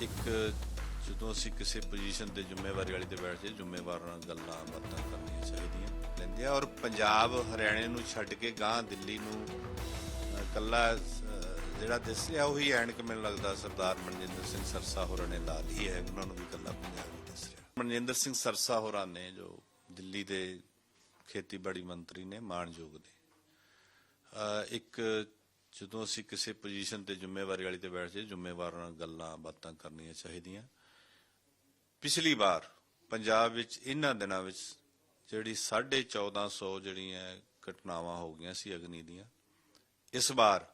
ਇੱਕ ਜਦੋਂ ਅਸੀਂ ਕਿਸੇ ਪੋਜੀਸ਼ਨ ਤੇ ਜ਼ਿੰਮੇਵਾਰੀ ਵਾਲੀ ਤੇ ਬੈਠ ਜੇ ਜ਼ਿੰਮੇਵਾਰ ਨਾਲ ਗੱਲਾਂ ਬਾਤਾਂ ਕਰਨੀਆਂ ਚਾਹੀਦੀਆਂ ਲੈਂਦੇ ਆ। ਔਰ ਪੰਜਾਬ ਹਰਿਆਣੇ ਨੂੰ ਛੱਡ ਕੇ ਗਾਂ ਦਿੱਲੀ ਨੂੰ ਅਹ, ਕੱਲਾ ਜਿਹੜਾ ਦਿਸ ਰਿਹਾ ਉਹੀ ਐਨਕ ਮੈਨੂੰ ਲੱਗਦਾ ਸਰਦਾਰ ਮਨਜਿੰਦਰ ਸਿੰਘ ਸਰਸਾ ਹੋਰਾਂ ਨੇ ਲਾ ਲਈ ਹੈ। ਉਹਨਾਂ ਨੂੰ ਵੀ ਕੱਲਾ ਪੰਜਾਬ ਹੀ ਦਿਸ ਰਿਹਾ। ਮਨਜਿੰਦਰ ਸਿੰਘ ਸਰਸਾ ਹੋਰਾਂ ਨੇ ਜੋ ਦਿੱਲੀ ਦੇ ਖੇਤੀਬਾੜੀ ਮੰਤਰੀ ਨੇ ਮਾਣਯੋਗ ਦੇ ਇੱਕ ਜਦੋਂ ਅਸੀਂ ਕਿਸੇ ਪੋਜੀਸ਼ਨ ਤੇ ਜ਼ਿੰਮੇਵਾਰੀ ਵਾਲੀ ਤੇ ਬੈਠ ਜੇ ਜ਼ਿੰਮੇਵਾਰ ਨਾਲ ਗੱਲਾਂ, ਬਾਤਾਂ ਕਰਨੀਆਂ ਚਾਹੀਦੀਆਂ। ਪਿਛਲੀ ਵਾਰ ਪੰਜਾਬ ਵਿੱਚ, ਇਹਨਾਂ ਦਿਨਾਂ ਵਿੱਚ ਜਿਹੜੀ 1450 ਜਿਹੜੀਆਂ ਘਟਨਾਵਾਂ ਹੋ ਗਈਆਂ ਸੀ ਅਗਨੀ ਦੀਆਂ, ਇਸ ਵਾਰ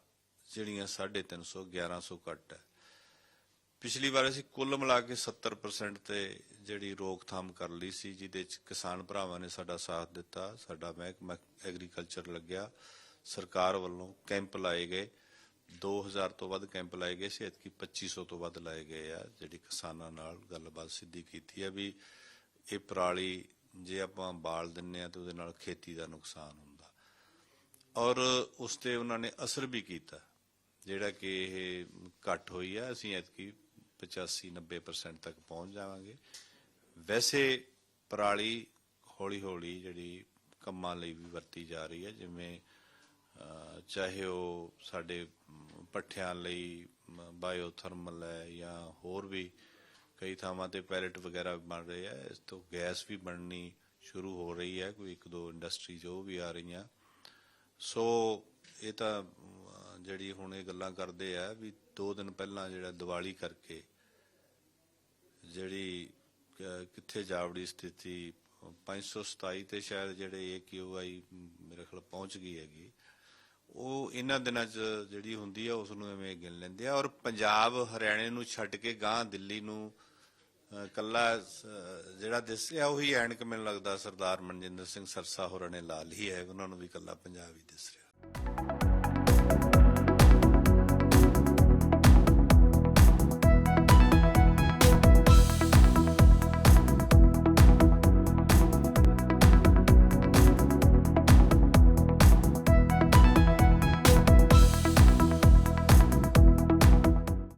ਜਿਹੜੀਆਂ 350 1100 ਘੱਟ ਹੈ। ਪਿਛਲੀ ਵਾਰ ਅਸੀਂ ਕੁੱਲ ਮਿਲਾ ਕੇ 70% ਤੇ ਜਿਹੜੀ ਰੋਕਥਾਮ ਕਰ ਲਈ ਸੀ, ਜਿਹਦੇ ਚ ਕਿਸਾਨ ਭਰਾਵਾਂ ਨੇ ਸਾਡਾ ਸਾਥ ਦਿੱਤਾ, ਸਾਡਾ ਮਹਿਕਮਾ ਐਗਰੀਕਲਚਰ ਲੱਗਿਆ। ਸਰਕਾਰ ਵੱਲੋਂ ਕੈਂਪ ਲਾਏ ਗਏ। 2000 ਤੋਂ ਵੱਧ ਕੈਂਪ ਲਾਏ ਗਏ ਸੀ, ਐਤਕੀ 2500 ਤੋਂ ਵੱਧ ਲਾਏ ਗਏ ਆ, ਜਿਹੜੀ ਕਿਸਾਨਾਂ ਨਾਲ ਗੱਲਬਾਤ ਸਿੱਧੀ ਕੀਤੀ ਆ ਵੀ ਇਹ ਪਰਾਲੀ ਜੇ ਆਪਾਂ ਬਾਲ ਦਿੰਨੇ ਆ ਤੇ ਉਹਦੇ ਨਾਲ ਖੇਤੀ ਦਾ ਨੁਕਸਾਨ ਹੁੰਦਾ। ਔਰ ਉਸ ਤੇ ਉਹਨਾਂ ਨੇ ਅਸਰ ਵੀ ਕੀਤਾ, ਜਿਹੜਾ ਕਿ ਇਹ ਘੱਟ ਹੋਈ ਆ, ਅਸੀਂ ਐਤਕੀ 85 90% ਤੱਕ ਪਹੁੰਚ ਜਾਵਾਂਗੇ। ਵੈਸੇ ਪਰਾਲੀ ਹੌਲੀ ਹੌਲੀ ਜਿਹੜੀ ਕੰਮਾਂ ਲਈ ਵੀ ਵਰਤੀ ਜਾ ਰਹੀ ਹੈ ਜਿਵੇਂ ਚਾਹੇ ਉਹ ਸਾਡੇ ਅਮ, ਪੱਠਿਆਂ ਲਈ ਬਾਇਓਥਰਮਲ ਹੈ ਜਾਂ ਹੋਰ ਵੀ ਕਈ ਥਾਵਾਂ ਤੇ ਪੈਲਟ ਵਗੈਰਾ ਬਣ ਰਹੇ ਆ ਇਸ ਤੋਂ ਗੈਸ ਵੀ ਬਣਨੀ ਸ਼ੁਰੂ ਹੋ ਰਹੀ ਹੈ ਕੋਈ ਇੱਕ ਦੋ ਇੰਡਸਟਰੀ ਜੋ ਵੀ ਆ ਰਹੀਆਂ। ਸੋ ਇਹ ਤਾਂ ਜਿਹੜੀ ਹੁਣ ਇਹ ਗੱਲਾਂ ਕਰਦੇ ਆ ਵੀ 2 ਦਿਨ ਪਹਿਲਾਂ ਜਿਹੜਾ ਦੀਵਾਲੀ ਕਰਕੇ ਜਿਹੜੀ ਕਿੱਥੇ ਜਾਵੜੀ ਸਥਿਤੀ 527 ਤੇ ਸ਼ਾਇਦ ਜਿਹੜੇ ਏਕਿਊਆਈ ਮੇਰੇ ਖਿਆਲ ਪਹੁੰਚ ਗਈ ਹੈਗੀ। ਉਹ ਇਹਨਾਂ ਦਿਨਾਂ 'ਚ ਜਿਹੜੀ ਹੁੰਦੀ ਆ ਉਸ ਨੂੰ ਐਵੇਂ ਗਿਣ ਲੈਂਦੇ ਆ। ਔਰ ਪੰਜਾਬ ਹਰਿਆਣੇ ਨੂੰ ਛੱਡ ਕੇ ਗਾਂ ਦਿੱਲੀ ਨੂੰ ਅਹ, ਕੱਲਾ ਜਿਹੜਾ ਦਿਸ ਰਿਹਾ ਉਹੀ ਐਨਕ ਮੈਨੂੰ ਲੱਗਦਾ ਸਰਦਾਰ ਮਨਜਿੰਦਰ ਸਿੰਘ ਸਰਸਾ ਹੋਰਾਂ ਨੇ ਲਾ ਲਈ ਹੈ। ਉਹਨਾਂ ਨੂੰ ਵੀ ਕੱਲਾ ਪੰਜਾਬ ਹੀ ਦਿਸ ਰਿਹਾ।